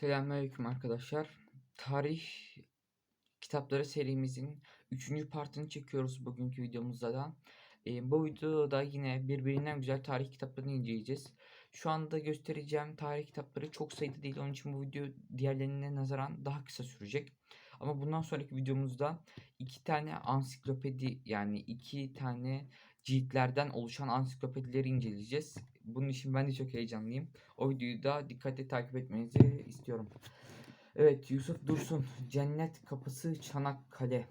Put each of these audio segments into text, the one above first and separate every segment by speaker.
Speaker 1: Selamünaleyküm arkadaşlar. Tarih kitapları serimizin 3. partını çekiyoruz bugünkü videomuzda da. Ee, bu videoda yine birbirinden güzel tarih kitaplarını inceleyeceğiz. Şu anda göstereceğim tarih kitapları çok sayıda değil. Onun için bu video diğerlerine nazaran daha kısa sürecek. Ama bundan sonraki videomuzda iki tane ansiklopedi yani iki tane ciltlerden oluşan ansiklopedileri inceleyeceğiz. Bunun için ben de çok heyecanlıyım. O videoyu da dikkatle takip etmenizi istiyorum. Evet Yusuf Dursun Cennet Kapısı Çanakkale.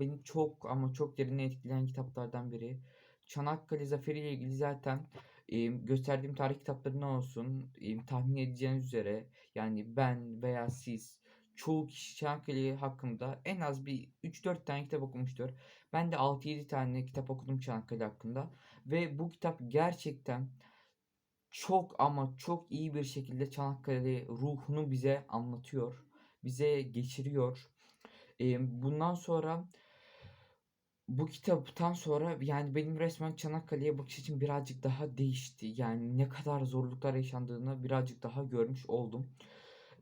Speaker 1: Beni çok ama çok derine etkileyen kitaplardan biri. Çanakkale Zaferi ile ilgili zaten e, gösterdiğim tarih kitaplarından olsun e, tahmin edeceğiniz üzere yani ben veya siz çoğu kişi Çanakkale hakkında en az bir 3-4 tane kitap okumuştur. Ben de 6-7 tane kitap okudum Çanakkale hakkında ve bu kitap gerçekten çok ama çok iyi bir şekilde Çanakkale ruhunu bize anlatıyor. Bize geçiriyor. Bundan sonra bu kitaptan sonra yani benim resmen Çanakkale'ye bakış açım birazcık daha değişti. Yani ne kadar zorluklar yaşandığını birazcık daha görmüş oldum.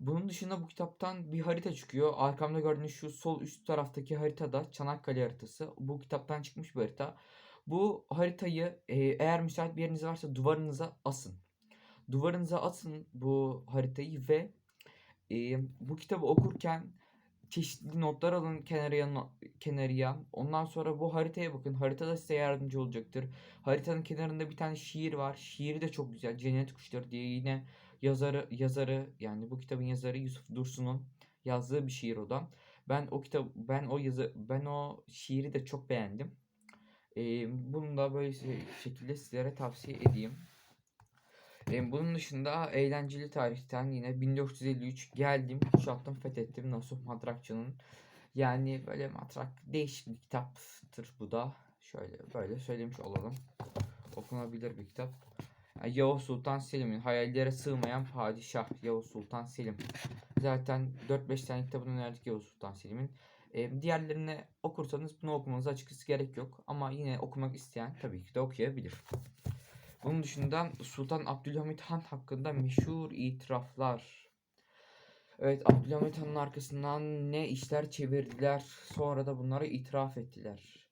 Speaker 1: Bunun dışında bu kitaptan bir harita çıkıyor. Arkamda gördüğünüz şu sol üst taraftaki haritada Çanakkale haritası. Bu kitaptan çıkmış bir harita. Bu haritayı e, eğer müsait bir yeriniz varsa duvarınıza asın. Duvarınıza asın bu haritayı ve e, bu kitabı okurken çeşitli notlar alın kenarıya, no- kenarıya. Ondan sonra bu haritaya bakın. Harita da size yardımcı olacaktır. Haritanın kenarında bir tane şiir var. Şiiri de çok güzel. Cennet Kuşları diye yine yazarı yazarı yani bu kitabın yazarı Yusuf Dursun'un yazdığı bir şiir o da. Ben o kitap ben o yazı ben o şiiri de çok beğendim. Ee, bunu da böyle şey- şekilde sizlere tavsiye edeyim. Bunun dışında eğlenceli tarihten yine 1453 geldim, kuşattım, fethettim Nasuh Matrakçı'nın. Yani böyle matrak değişik bir kitaptır bu da. Şöyle böyle söylemiş olalım. Okunabilir bir kitap. Yavuz Sultan Selim'in hayallere sığmayan padişah Yavuz Sultan Selim. Zaten 4-5 tane kitabını önerdik Yavuz Sultan Selim'in. Ee, diğerlerini okursanız bunu okumanıza açıkçası gerek yok. Ama yine okumak isteyen tabii ki de okuyabilir. Bunun dışında Sultan Abdülhamit Han hakkında meşhur itiraflar. Evet Abdülhamit Han'ın arkasından ne işler çevirdiler sonra da bunları itiraf ettiler.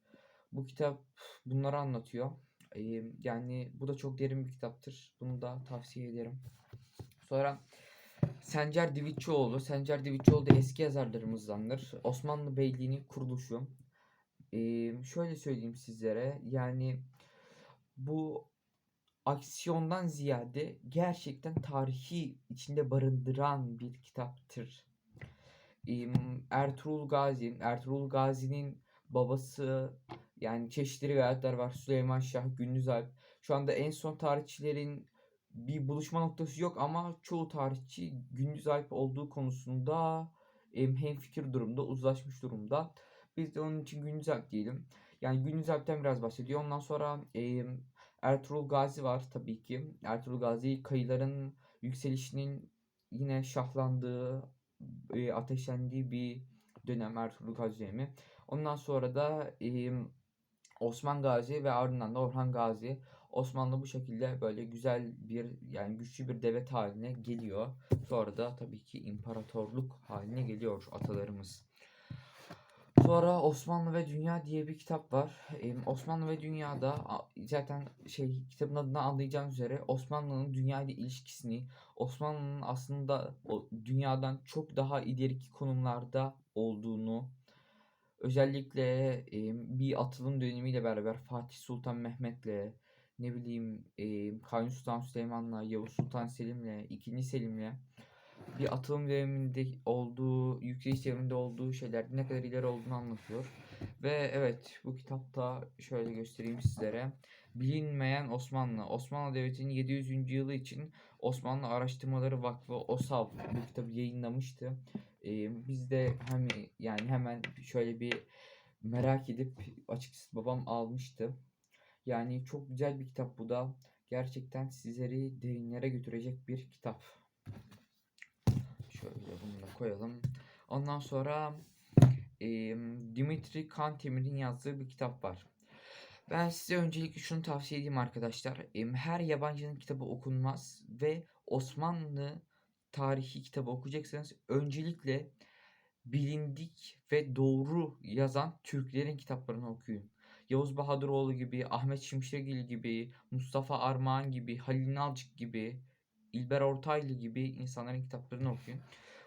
Speaker 1: Bu kitap bunları anlatıyor. Ee, yani bu da çok derin bir kitaptır. Bunu da tavsiye ederim. Sonra Sencer Divitçioğlu. Sencer Divitçioğlu da eski yazarlarımızdandır. Osmanlı Beyliği'nin kuruluşu. Ee, şöyle söyleyeyim sizlere. Yani bu aksiyondan ziyade gerçekten tarihi içinde barındıran bir kitaptır. Ertuğrul Gazi, Ertuğrul Gazi'nin babası yani çeşitli rivayetler var. Süleyman Şah, Gündüz Alp. Şu anda en son tarihçilerin bir buluşma noktası yok ama çoğu tarihçi Gündüz Alp olduğu konusunda em, hemfikir durumda, uzlaşmış durumda. Biz de onun için Gündüz Alp diyelim. Yani Gündüz Alp'ten biraz bahsediyor. Ondan sonra Ertuğrul Gazi var tabii ki. Ertuğrul Gazi kayıların yükselişinin yine şahlandığı, e, ateşlendiği bir dönem Ertuğrul Gazi dönemi. Ondan sonra da e, Osman Gazi ve ardından da Orhan Gazi. Osmanlı bu şekilde böyle güzel bir yani güçlü bir devlet haline geliyor. Sonra da tabii ki imparatorluk haline geliyor atalarımız. Sonra Osmanlı ve Dünya diye bir kitap var. Ee, Osmanlı ve Dünya'da zaten şey kitabın adından anlayacağınız üzere Osmanlı'nın dünya ile ilişkisini, Osmanlı'nın aslında o dünyadan çok daha ileriki konumlarda olduğunu, özellikle e, bir atılım dönemiyle beraber Fatih Sultan Mehmet'le, ne bileyim e, Kanuni Sultan Süleyman'la, Yavuz Sultan Selim'le, 2. Selim'le bir atılım döneminde olduğu, yükseliş devrinde olduğu şeyler ne kadar ileri olduğunu anlatıyor. Ve evet bu kitapta şöyle göstereyim sizlere. Bilinmeyen Osmanlı. Osmanlı Devleti'nin 700. yılı için Osmanlı Araştırmaları Vakfı OSAV bu kitabı yayınlamıştı. Ee, biz de hem yani hemen şöyle bir merak edip açıkçası babam almıştı. Yani çok güzel bir kitap bu da. Gerçekten sizleri derinlere götürecek bir kitap. Şöyle bunu da koyalım. Ondan sonra em, Dimitri Kantemir'in yazdığı bir kitap var. Ben size öncelikle şunu tavsiye edeyim arkadaşlar. Her yabancının kitabı okunmaz ve Osmanlı tarihi kitabı okuyacaksanız öncelikle bilindik ve doğru yazan Türklerin kitaplarını okuyun. Yavuz Bahadıroğlu gibi, Ahmet Şimşekgil gibi, Mustafa Armağan gibi, Halil Nalcık gibi, İlber Ortaylı gibi insanların kitaplarını okuyun.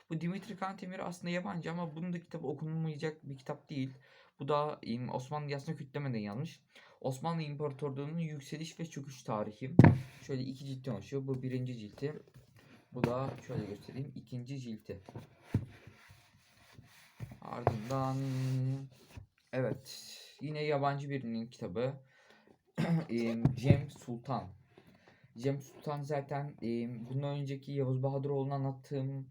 Speaker 1: Bu Dimitri Kantemir aslında yabancı ama bunun da kitabı okunmayacak bir kitap değil. Bu da Osmanlı yasını kütlemeden yazmış. Osmanlı İmparatorluğu'nun yükseliş ve çöküş tarihi. Şöyle iki ciltten oluşuyor. Bu birinci cilti. Bu da şöyle göstereyim. ikinci cilti. Ardından evet yine yabancı birinin kitabı Em, Cem Sultan. Cem Sultan zaten em, bundan önceki Yavuz Bahadıroğlu'nu anlattığım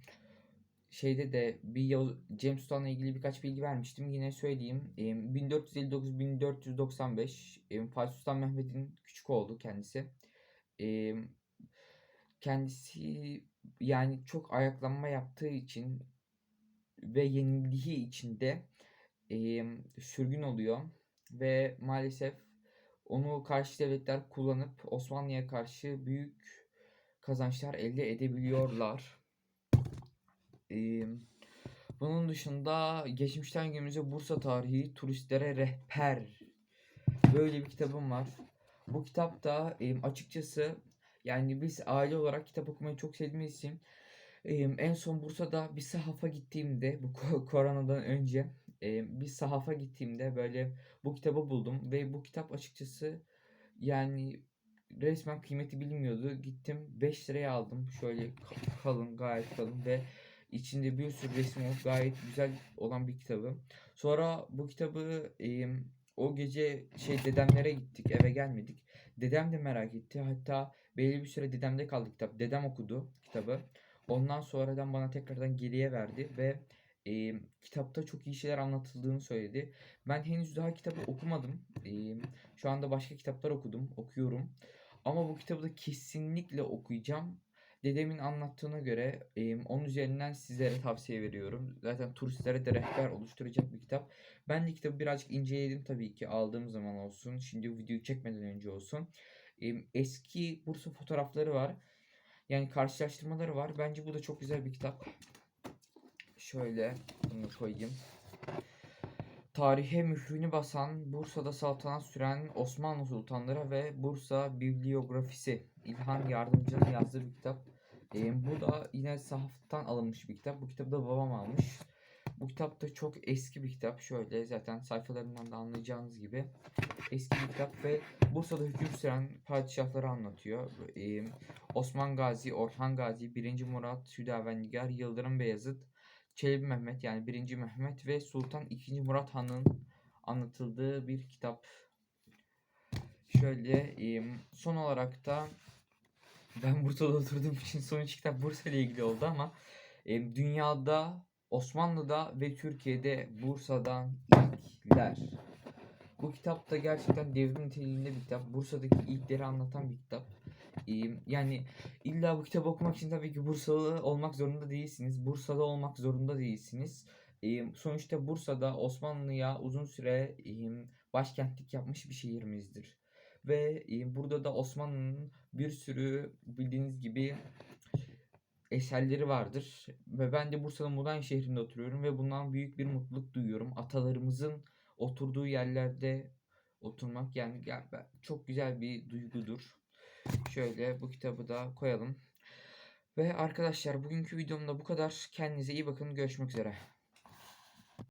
Speaker 1: şeyde de bir Yavuz, Cem Sultan'la ilgili birkaç bilgi vermiştim. Yine söyleyeyim. Em, 1459-1495 em, Fatih Sultan Mehmet'in küçük oğlu kendisi. Em, kendisi yani çok ayaklanma yaptığı için ve yenildiği için de em, sürgün oluyor ve maalesef onu karşı devletler kullanıp Osmanlı'ya karşı büyük kazançlar elde edebiliyorlar. Em, bunun dışında geçmişten günümüze Bursa tarihi turistlere rehber böyle bir kitabım var. Bu kitapta em, açıkçası yani biz aile olarak kitap okumayı çok sevdiğimiz em, en son Bursa'da bir sahafa gittiğimde bu ko- koronadan önce em, bir sahafa gittiğimde böyle bu kitabı buldum ve bu kitap açıkçası yani resmen kıymeti bilmiyordu. Gittim 5 liraya aldım. Şöyle ka- kalın gayet kalın ve içinde bir sürü resim olup gayet güzel olan bir kitabı. Sonra bu kitabı em, o gece şey dedemlere gittik eve gelmedik. Dedem de merak etti. Hatta belli bir süre dedemde kaldı kitap. Dedem okudu kitabı. Ondan sonradan bana tekrardan geriye verdi ve e, kitapta çok iyi şeyler anlatıldığını söyledi. Ben henüz daha kitabı okumadım. E, şu anda başka kitaplar okudum, okuyorum. Ama bu kitabı da kesinlikle okuyacağım. Dedemin anlattığına göre e, onun üzerinden sizlere tavsiye veriyorum. Zaten turistlere de rehber oluşturacak bir kitap. Ben de kitabı birazcık inceledim tabii ki aldığım zaman olsun. Şimdi bu videoyu çekmeden önce olsun. E, eski Bursa fotoğrafları var. Yani karşılaştırmaları var. Bence bu da çok güzel bir kitap. Şöyle bunu koyayım. Tarihe mührünü basan, Bursa'da saltanat süren Osmanlı sultanları ve Bursa bibliografisi İlhan Yardımcı'nın yazdığı bir kitap. Ee, bu da yine sahaftan alınmış bir kitap. Bu kitabı da babam almış. Bu kitap da çok eski bir kitap. Şöyle zaten sayfalarından da anlayacağınız gibi eski bir kitap ve Bursa'da hüküm süren padişahları anlatıyor. Ee, Osman Gazi, Orhan Gazi, 1. Murat, Hüdavendigar, Yıldırım Beyazıt, Çelebi Mehmet yani 1. Mehmet ve Sultan II. Murat Han'ın anlatıldığı bir kitap. Şöyle son olarak da ben Bursa'da oturduğum için son iki kitap Bursa ile ilgili oldu ama dünyada Osmanlı'da ve Türkiye'de Bursa'dan ilkler. Bu kitap da gerçekten devrim niteliğinde bir kitap. Bursa'daki ilkleri anlatan bir kitap. Ee, yani illa bu kitabı okumak için tabii ki Bursalı olmak zorunda değilsiniz. Bursa'da olmak zorunda değilsiniz. Ee, sonuçta Bursa'da Osmanlı'ya uzun süre e, başkentlik yapmış bir şehrimizdir. Ve e, burada da Osmanlı'nın bir sürü bildiğiniz gibi eserleri vardır. Ve ben de Bursa'nın Mudan şehrinde oturuyorum ve bundan büyük bir mutluluk duyuyorum. Atalarımızın oturduğu yerlerde oturmak yani çok güzel bir duygudur. Şöyle bu kitabı da koyalım. Ve arkadaşlar bugünkü videomda bu kadar. Kendinize iyi bakın. Görüşmek üzere.